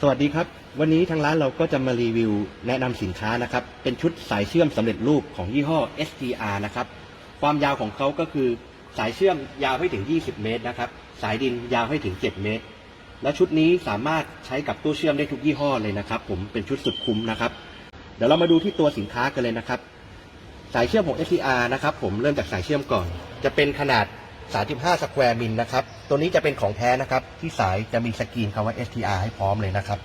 สวัสดีครับ วันนี้ทางร้านเราก็จะมารีวิวแนะนำสินค้านะครับ เป็นชุดสายเชื่อมสำเร็จรูปของยี่ห้อ STR นะครับ ความยาวของเขาก็คือสายเชื่อมยาวให้ถึง 20 เมตรนะครับ สายดินยาวให้ถึง 7 เมตร และชุดนี้สามารถใช้กับตู้เชื่อมได้ทุกยี่ห้อเลยนะครับ ผมเป็นชุดสุดคุ้มนะครับ เดี๋ยวเรามาดูที่ตัวสินค้ากันเลยนะครับ สายเชื่อมของ STR นะครับ ผมเริ่มจากสายเชื่อมก่อน จะเป็นขนาด 35สแควร์มิลนะครับ ตัวนี้จะเป็นของแท้นะครับ ที่สายจะมีสกรีนคำว่า STR ให้พร้อมเลยนะครับ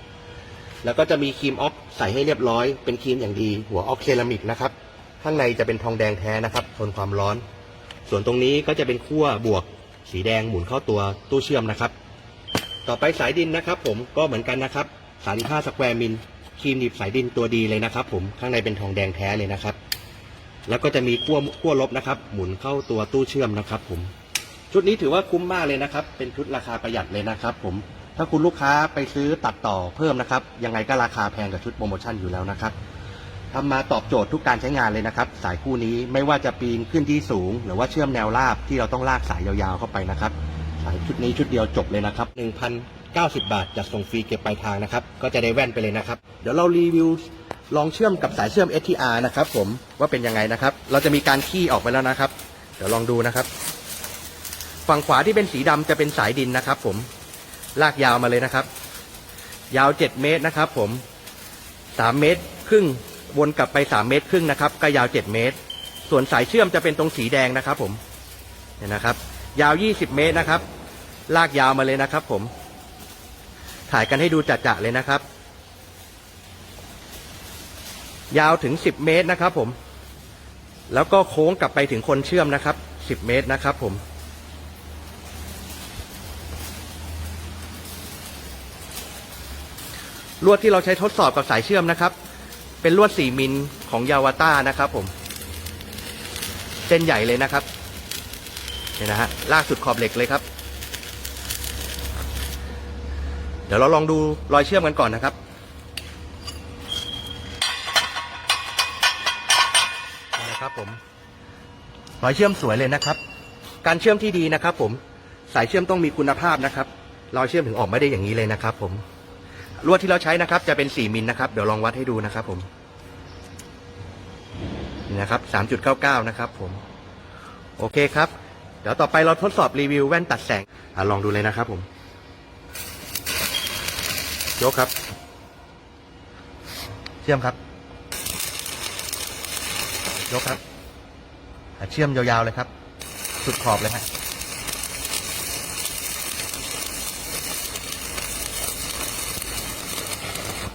แล้วก็จะมีครีมออกใส่ให้เรียบร้อย เป็นครีมอย่างดี หัวออกเซรามิกนะครับ ข้างในจะเป็นทองแดงแท้นะครับ ทนความร้อน ส่วนตรงนี้ก็จะเป็นขั้วบวก สีแดงหมุนเข้าตัวตู้เชื่อมนะครับ ต่อไปสายดินนะครับ ผมก็เหมือนกันนะครับ35สแควร์มิลครีมหนีบสายดินตัวดีเลยนะครับ ผมข้างในเป็นทองแดงแท้เลยนะครับ แล้วก็จะมีขั้วขั้วลบนะครับ หมุนเข้าตัวตู้เชื่อมนะครับ ผม ชุดนี้ถือว่าคุ้มมากเลยนะครับ เป็นชุดราคาประหยัดเลยนะครับ ผม ถ้าคุณลูกค้าไปซื้อตัดต่อเพิ่มนะครับ ยังไงก็ราคาแพงกว่าชุดโปรโมชั่นอยู่แล้วนะครับทำมาตอบโจทย์ทุกการใช้งานเลยนะครับ สายคู่นี้ไม่ว่าจะปีนขึ้นที่สูง หรือว่าเชื่อมแนวราบที่เราต้องลากสายยาวๆเข้าไปนะครับ สายชุดนี้ชุดเดียวจบเลยนะครับ 1,090 บาทจัดส่งฟรีเก็บปลายทางนะครับ ก็จะได้แว่นไปเลยนะครับ เดี๋ยวเรารีวิวลองเชื่อมกับสายเชื่อม STR นะครับ ผมว่าเป็นยังไงนะครับ เราจะมีการขี้ออกไปแล้วนะครับ เดี๋ยวลองดูนะครับ ฝั่งขวาที่เป็นสีดำจะเป็นสายดินนะครับ ผม ลากยาวมาเลยนะครับ ยาว7เมตรนะครับ ผม3เมตรครึ่งวนกลับไป3เมตรครึ่งนะครับก็ยาว7เมตร ส่วนสายเชื่อมจะเป็นตรงสีแดงนะครับ ผมเห็นนะครับ ยาว20เมตรนะครับ ลากยาวมาเลยนะครับ ผม ถ่ายกันให้ดูจัดๆเลยนะครับ ยาวถึง10เมตรนะครับ ผม แล้วก็โค้งกลับไปถึงคนเชื่อมนะครับ10เมตรนะครับ ผม ลวดที่เราใช้ทดสอบกับสายเชื่อมนะครับ เป็นลวด 4 มิลของยาวาต้านะครับผม เส้นใหญ่เลยนะครับเนี่ยนะฮะลากสุดขอบเหล็กเลยครับ เดี๋ยวเราลองดูรอยเชื่อมกันก่อนนะครับนี่นะครับผมรอยเชื่อมสวยเลยนะครับ การเชื่อมที่ดีนะครับ ผมสายเชื่อมต้องมีคุณภาพนะครับรอยเชื่อมถึงออกไม่ได้อย่างนี้เลยนะครับ ผม ลวดที่เราใช้นะครับ จะเป็น 4 มิลนะครับ เดี๋ยวลองวัดให้ดูนะครับผมนี่นะครับ3.99 นะครับผม โอเคครับ เดี๋ยวต่อไปเราทดสอบรีวิวแว่นตัดแสงอลองดูเลยนะครับผม ยกครับ เชื่อมครับ ยกครับ เชื่อมยาวๆเลยครับ สุดขอบเลยฮะ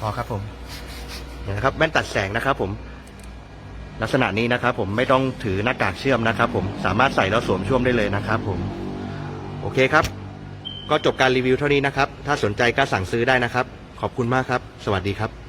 อครับผมเนี่ยนะครับแว่นตัดแสงนะครับ ผม ลักษณะนี้นะครับ ผมไม่ต้องถือหน้ากากเชื่อมนะครับ ผมสามารถใส่แล้วสวมช่วมได้เลยนะครับ ผม โอเคครับ ก็จบการรีวิวเท่านี้นะครับ ถ้าสนใจก็สั่งซื้อได้นะครับ ขอบคุณมากครับ สวัสดีครับ